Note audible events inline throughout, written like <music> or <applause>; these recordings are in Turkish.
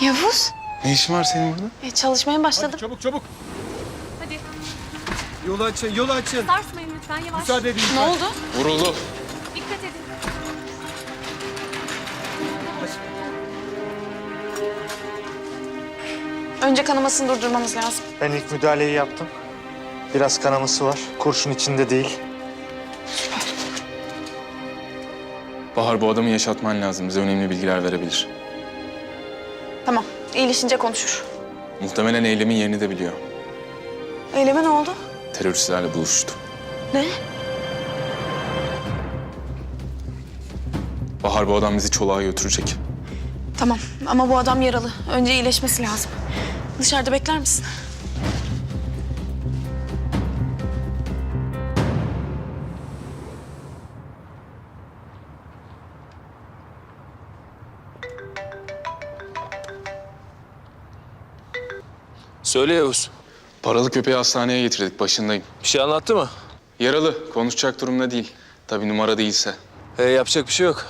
Yavuz, Ne işin var senin burada? e, çalışmaya başladım. Çabuk çabuk. Hadi Yolu açın, yolu açın. sarsmayın lütfen yavaş. Müsaade edin. Ne oldu? Vuruldu. Dikkat edin. Önce kanamasını durdurmamız lazım. Ben ilk müdahaleyi yaptım. Biraz kanaması var. Kurşun içinde değil. Bahar bu adamı yaşatman lazım. Bize önemli bilgiler verebilir. İyileşince konuşur. Muhtemelen eylemin yerini de biliyor. Eyleme ne oldu? Teröristlerle buluştu. Ne? Bahar bu adam bizi çoluğa götürecek. Tamam ama bu adam yaralı. Önce iyileşmesi lazım. Dışarıda bekler misin? Söyle Yavuz. Paralı köpeği hastaneye getirdik. Başındayım. Bir şey anlattı mı? Yaralı. Konuşacak durumda değil. Tabii numara değilse. He, yapacak bir şey yok.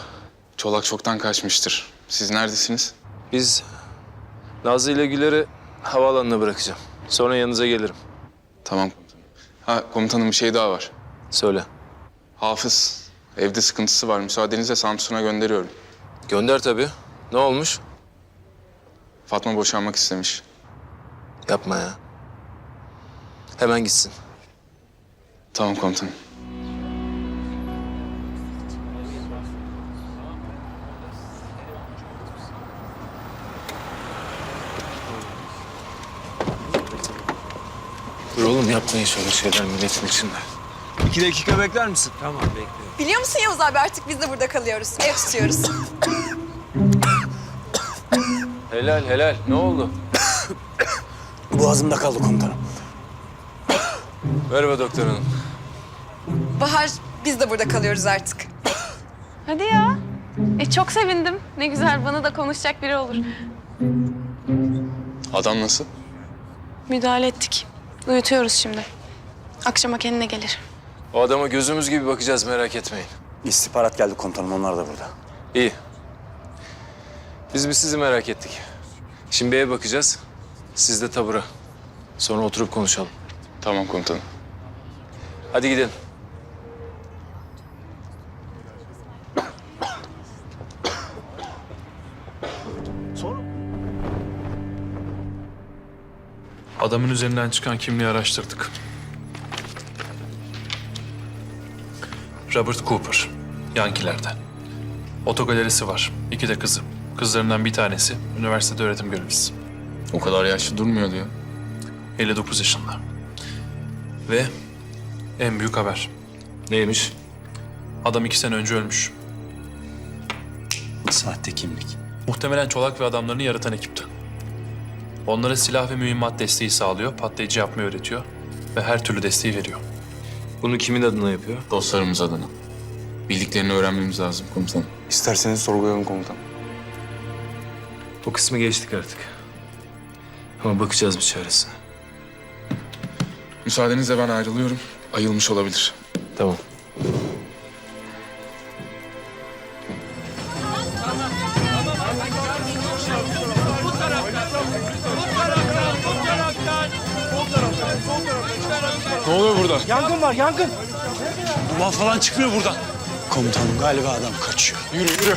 Çolak çoktan kaçmıştır. Siz neredesiniz? Biz Nazlı ile Güler'i havaalanına bırakacağım. Sonra yanınıza gelirim. Tamam komutanım. Ha komutanım bir şey daha var. Söyle. Hafız. Evde sıkıntısı var. Müsaadenizle Samsun'a gönderiyorum. Gönder tabii. Ne olmuş? Fatma boşanmak istemiş. Yapma ya. Hemen gitsin. Tamam komutanım. Dur oğlum yapmayın şöyle şeyler milletin içinde. İki dakika bekler misin? Tamam bekliyorum. Biliyor musun Yavuz abi artık biz de burada kalıyoruz. Ev tutuyoruz. <coughs> Helal helal. Ne oldu? Boğazımda kaldı komutanım. Merhaba doktor hanım. Bahar biz de burada kalıyoruz artık. Hadi ya. E çok sevindim. Ne güzel bana da konuşacak biri olur. Adam nasıl? Müdahale ettik. Uyutuyoruz şimdi. Akşama kendine gelir. O adama gözümüz gibi bakacağız merak etmeyin. İstihbarat geldi komutanım. Onlar da burada. İyi. Biz bir sizi merak ettik. Şimdi eve bakacağız. Siz de tabura. Sonra oturup konuşalım. Tamam komutanım. Hadi gidelim. Adamın üzerinden çıkan kimliği araştırdık. Robert Cooper, Yankilerden. Otogalerisi var, iki de kızı. Kızlarından bir tanesi üniversitede öğretim görevlisi. O kadar yaşlı durmuyor diyor. 59 yaşında. Ve en büyük haber. Neymiş? Adam iki sene önce ölmüş. Sahte kimlik. Muhtemelen Çolak ve adamlarını yaratan ekipten. Onlara silah ve mühimmat desteği sağlıyor, patlayıcı yapmayı öğretiyor ve her türlü desteği veriyor. Bunu kimin adına yapıyor? Dostlarımız adına. Bildiklerini öğrenmemiz lazım komutanım. İsterseniz sorgulayalım komutanım. O kısmı geçtik artık. Ama bakacağız bir çaresine. Müsaadenizle ben ayrılıyorum. Ayılmış olabilir. Tamam. Ne oluyor burada? Yangın var, yangın. Duman falan çıkmıyor buradan. Komutanım galiba adam kaçıyor. Yürü yürü.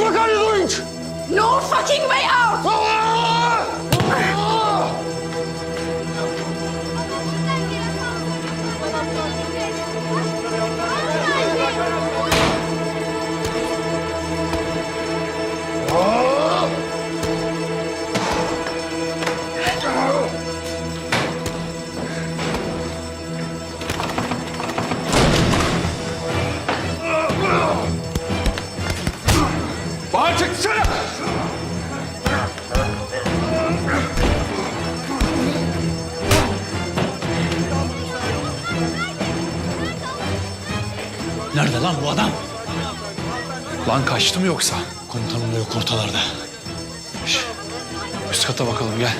Hemen hemen hadi. No fucking way out! Kaçtı mı yoksa? Komutanım da yok ortalarda. Üst kata bakalım gel.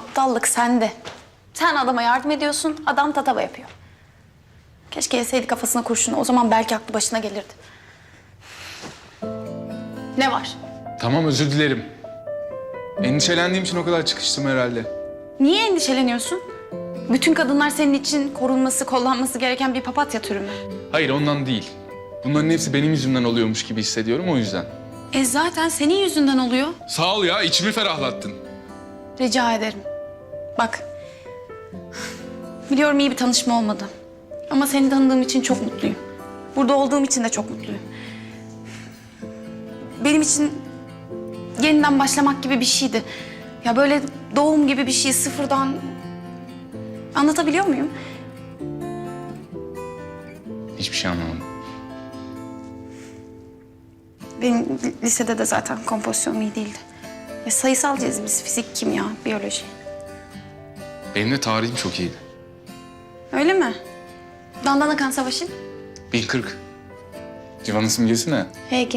Aptallık sende. Sen adama yardım ediyorsun, adam tatava yapıyor. Keşke yeseydi kafasına kurşunu. O zaman belki aklı başına gelirdi. Ne var? Tamam özür dilerim. Endişelendiğim için o kadar çıkıştım herhalde. Niye endişeleniyorsun? Bütün kadınlar senin için korunması, kollanması gereken bir papatya türü mü? Hayır ondan değil. Bunların hepsi benim yüzümden oluyormuş gibi hissediyorum o yüzden. E zaten senin yüzünden oluyor. Sağ ol ya içimi ferahlattın. Rica ederim. Bak. Biliyorum iyi bir tanışma olmadı. Ama seni tanıdığım için çok mutluyum. Burada olduğum için de çok mutluyum. Benim için yeniden başlamak gibi bir şeydi. Ya böyle doğum gibi bir şey sıfırdan... Anlatabiliyor muyum? Hiçbir şey anlamadım. Benim li- lisede de zaten kompozisyonum iyi değildi. Ya sayısalcıyız biz. Fizik, kimya, biyoloji. Benim de tarihim çok iyiydi. Öyle mi? Dandanakan Savaşı? 1040. Civan'ın simgesi ne? HG.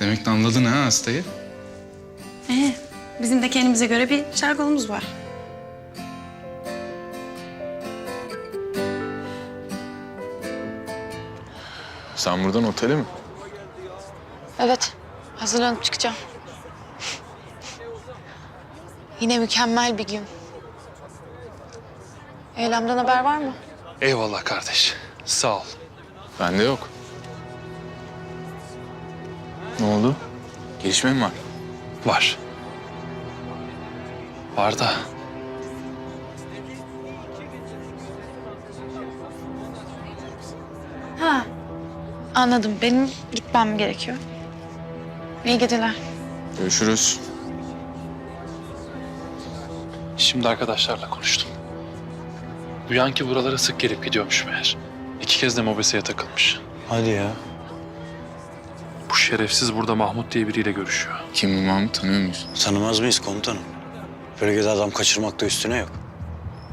Demek anladın ha hastayı. Ee, bizim de kendimize göre bir jargonumuz var. Sen buradan otele mi? Evet, hazırlanıp çıkacağım. Yine mükemmel bir gün. Eylemden haber var mı? Eyvallah kardeş. Sağ ol. Bende yok. Ne oldu? Gelişme mi var? Var. Var da Ha, anladım. Benim gitmem gerekiyor. İyi geceler. Görüşürüz. şimdi arkadaşlarla konuştum. Duyan ki buralara sık gelip gidiyormuş meğer. İki kez de mobeseye takılmış. Hadi ya. Bu şerefsiz burada Mahmut diye biriyle görüşüyor. Kim bu Mahmut tanıyor muyuz? Tanımaz mıyız komutanım? Bölgede adam kaçırmakta üstüne yok.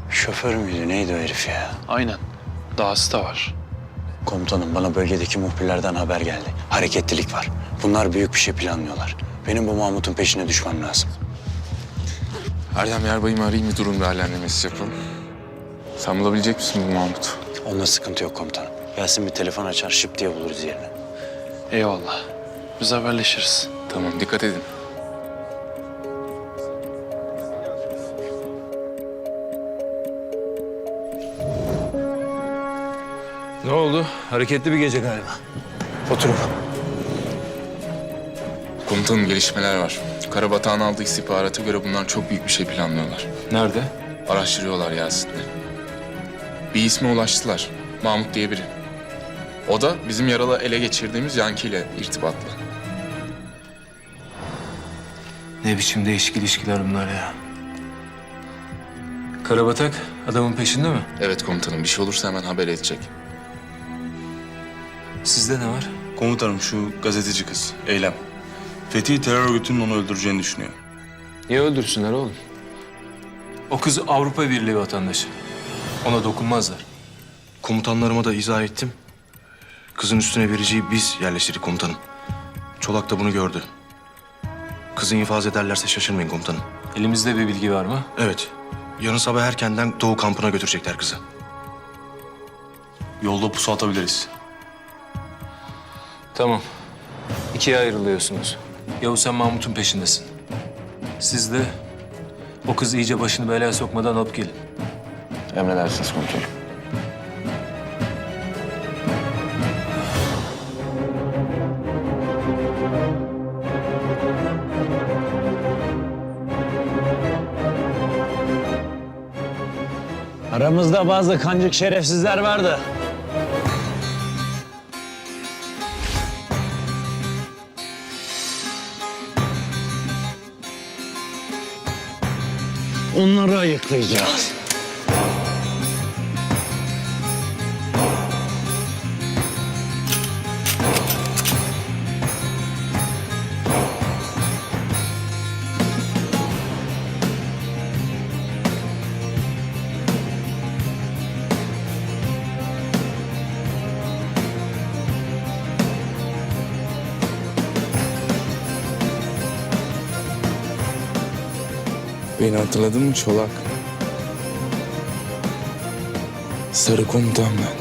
Şoför müydü neydi o herif ya? Aynen. Dahası da var. Komutanım bana bölgedeki muhbirlerden haber geldi. Hareketlilik var. Bunlar büyük bir şey planlıyorlar. Benim bu Mahmut'un peşine düşmem lazım. Erdem Yerbay'ımı arayayım bir durum değerlendirmesi yapalım. Sen bulabilecek misin bu Mahmut? Onda sıkıntı yok komutanım. Gelsin bir telefon açar şıp diye buluruz yerini. Eyvallah. Biz haberleşiriz. Tamam dikkat edin. Ne oldu? Hareketli bir gece galiba. Oturun. Komutanım gelişmeler var. Karabatağ'ın aldığı istihbarata göre bunlar çok büyük bir şey planlıyorlar. Nerede? Araştırıyorlar Yasin'le. Bir isme ulaştılar. Mahmut diye biri. O da bizim yaralı ele geçirdiğimiz Yanki ile irtibatlı. Ne biçim değişik ilişkiler bunlar ya. Karabatak adamın peşinde mi? Evet komutanım bir şey olursa hemen haber edecek. Sizde ne var? Komutanım şu gazeteci kız, Eylem. Fethi terör örgütünün onu öldüreceğini düşünüyor. Niye öldürsünler oğlum? O kız Avrupa Birliği vatandaşı. Ona dokunmazlar. Komutanlarıma da izah ettim. Kızın üstüne vereceği biz yerleştirdik komutanım. Çolak da bunu gördü. Kızı infaz ederlerse şaşırmayın komutanım. Elimizde bir bilgi var mı? Evet, yarın sabah erkenden Doğu kampına götürecekler kızı. Yolda pusu atabiliriz. Tamam. İkiye ayrılıyorsunuz. Yavuz sen Mahmut'un peşindesin. Siz de o kız iyice başını belaya sokmadan alıp gelin. Emredersiniz komutanım. Aramızda bazı kancık şerefsizler vardı. Onları ayıklayacağız. Beni hatırladın mı Çolak? Sarı komutan ben.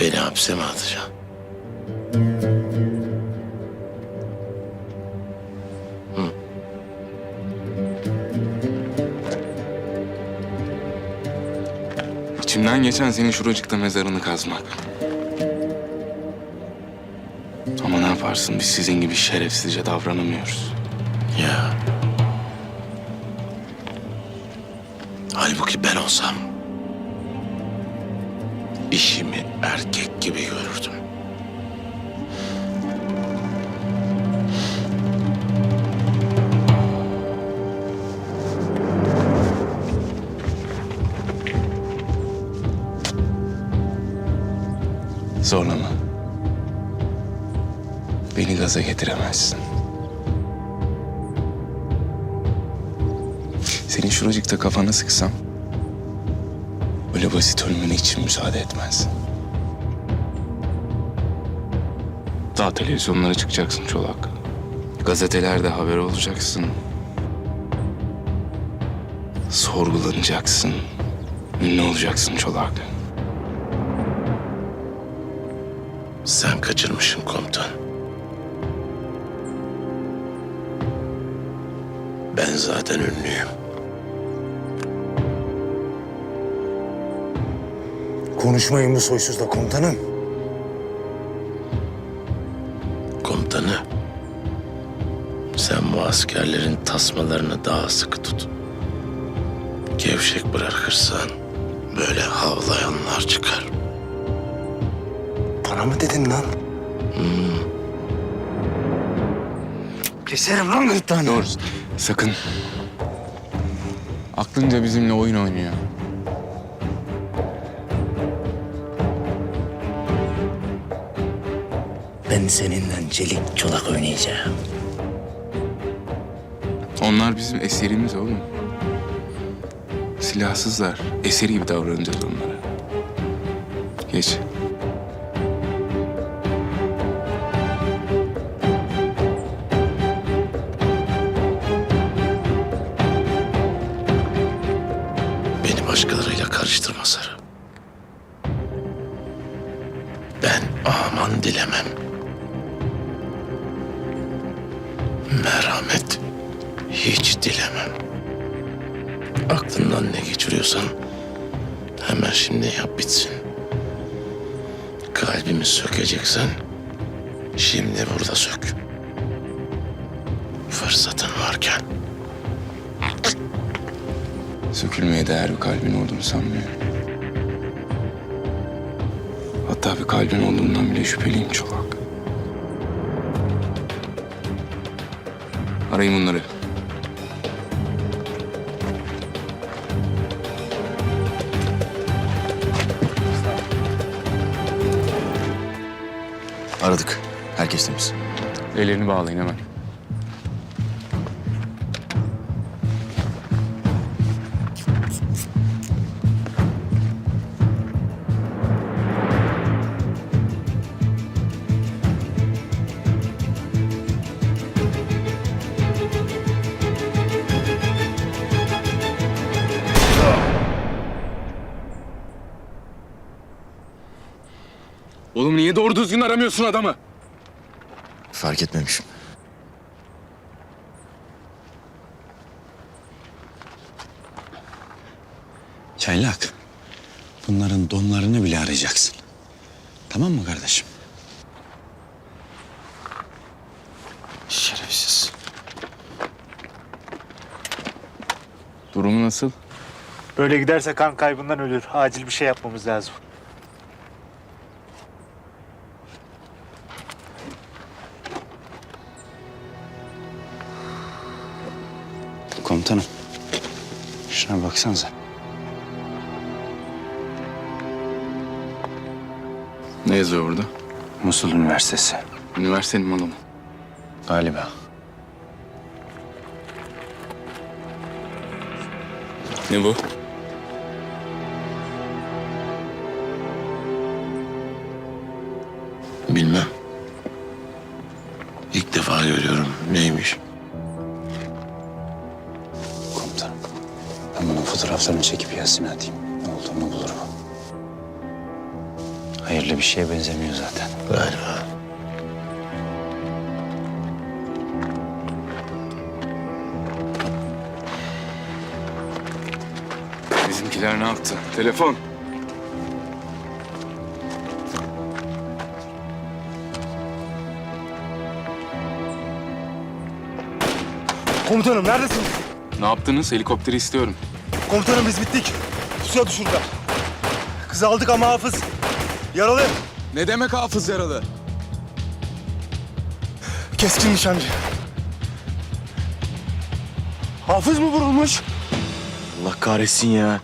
Beni hapse mi atacaksın? İçimden geçen senin şuracıkta mezarını kazmak. Ama ne yaparsın biz sizin gibi şerefsizce davranamıyoruz. Ya. Halbuki ben olsam gibi görürdüm. Zorlama. Beni gaza getiremezsin. Senin şuracıkta kafana sıksam... ...öyle basit ölmene için müsaade etmez. Daha televizyonlara çıkacaksın Çolak. Gazetelerde haber olacaksın. Sorgulanacaksın. Ünlü olacaksın Çolak. Sen kaçırmışsın komutan. Ben zaten ünlüyüm. Konuşmayın bu soysuzla komutanım. Askerlerin tasmalarını daha sıkı tut. Gevşek bırakırsan böyle havlayanlar çıkar. Bana mı dedin lan? Keserim lan gırtlağını. Doğru. Sakın. Aklınca bizimle oyun oynuyor. Ben seninle çelik çolak oynayacağım. Onlar bizim eserimiz oğlum. Silahsızlar. Eseri gibi davranacağız onlara. Geç. yap bitsin. Kalbimi sökeceksen şimdi burada sök. Fırsatın varken. Sökülmeye değer bir kalbin olduğunu sanmıyorum. Hatta bir kalbin olduğundan bile şüpheliyim Çolak. Arayın bunları. Aradık. Herkes temiz. Ellerini bağlayın hemen. Oğlum niye doğru düzgün aramıyorsun adamı? Fark etmemişim. Çaylak. Bunların donlarını bile arayacaksın. Tamam mı kardeşim? Şerefsiz. Durumu nasıl? Böyle giderse kan kaybından ölür. Acil bir şey yapmamız lazım. Şuna baksanıza. Ne yazıyor burada? Musul Üniversitesi. Üniversitenin malı mı? Galiba. Ne bu? Bilmem. İlk defa görüyorum. Neymiş? Fotoğraflarını çekip Yasin'e atayım. Ne olduğunu bulur bu. Hayırlı bir şeye benzemiyor zaten. Galiba. Bizimkiler ne yaptı? Telefon. Komutanım neredesiniz? Ne yaptınız? Helikopteri istiyorum. Komutanım biz bittik. Pusuya düşürdüler. Kızı aldık ama hafız. Yaralı. Ne demek hafız yaralı? Keskin nişancı. Hafız mı vurulmuş? Allah kahretsin ya.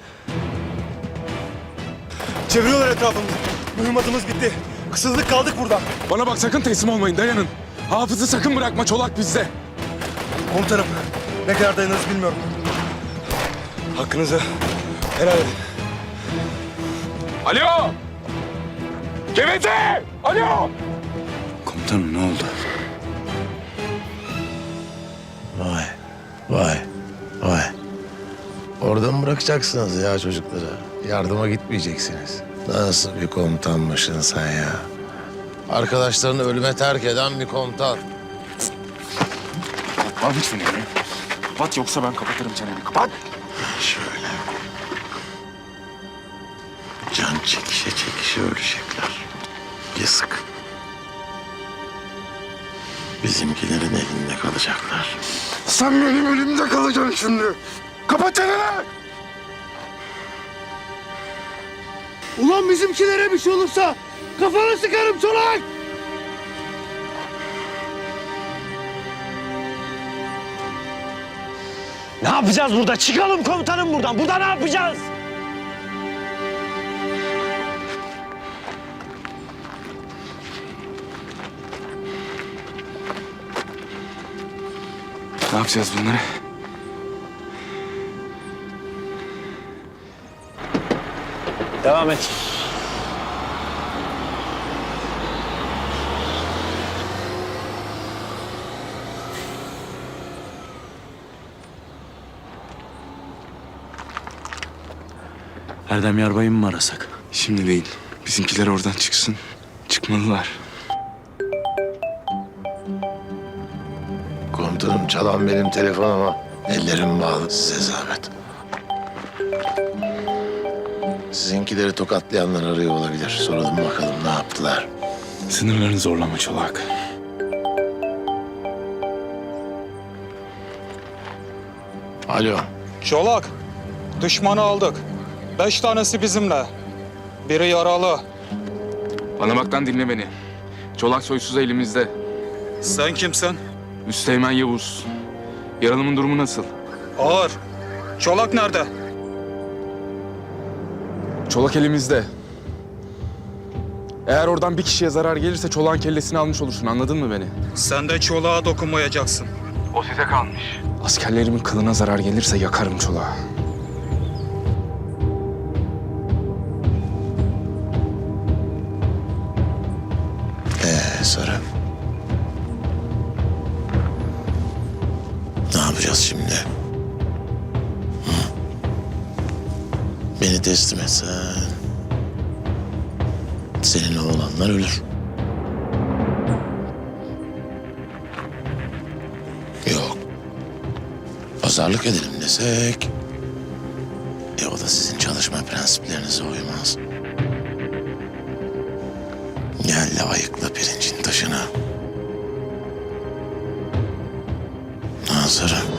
Çeviriyorlar etrafımızı. Mühimmatımız bitti. Kısıldık kaldık burada. Bana bak sakın teslim olmayın dayanın. Hafızı sakın bırakma çolak bizde. Komutanım ne kadar dayanırız bilmiyorum. Hakkınızı helal edin. Alo! Geveze! Alo! Komutanım ne oldu? Vay. Vay. Vay. Orada mı bırakacaksınız ya çocukları? Yardıma gitmeyeceksiniz. Nasıl bir komutanmışsın sen ya? Arkadaşlarını ölüme terk eden bir komutan. Kapat lütfen elini. Kapat yoksa ben kapatırım çeneni. Kapat! Can çekişe çekişe ölecekler. Yazık. Bizimkilerin elinde kalacaklar. Sen benim elimde kalacaksın şimdi. Kapat çeneni! Ulan bizimkilere bir şey olursa kafanı sıkarım çolak! Ne yapacağız burada? Çıkalım komutanım buradan. Burada ne yapacağız? Ne yapacağız bunları? Devam et. Erdem Yarbay'ı mı arasak? Şimdi değil. Bizimkiler oradan çıksın. Çıkmalılar. Çalan benim telefon ama ellerim bağlı size zahmet. Sizinkileri tokatlayanlar arıyor olabilir. Soralım bakalım ne yaptılar. Sınırlarını zorlama çolak. Alo. Çolak, düşmanı aldık. Beş tanesi bizimle. Biri yaralı. Bana dinle beni. Çolak soysuz elimizde. Sen kimsin? Üsteğmen Yavuz. Yaralımın durumu nasıl? Ağır. Çolak nerede? Çolak elimizde. Eğer oradan bir kişiye zarar gelirse çolağın kellesini almış olursun anladın mı beni? Sen de çolağa dokunmayacaksın. Askerlerimin kılına zarar gelirse yakarım çolağı. Teslim etsen... Senin oğlanlar ölür. Yok. Pazarlık edelim desek... E o da sizin çalışma prensiplerinize uymaz. Gel ayıkla pirincin taşına. Nazırım.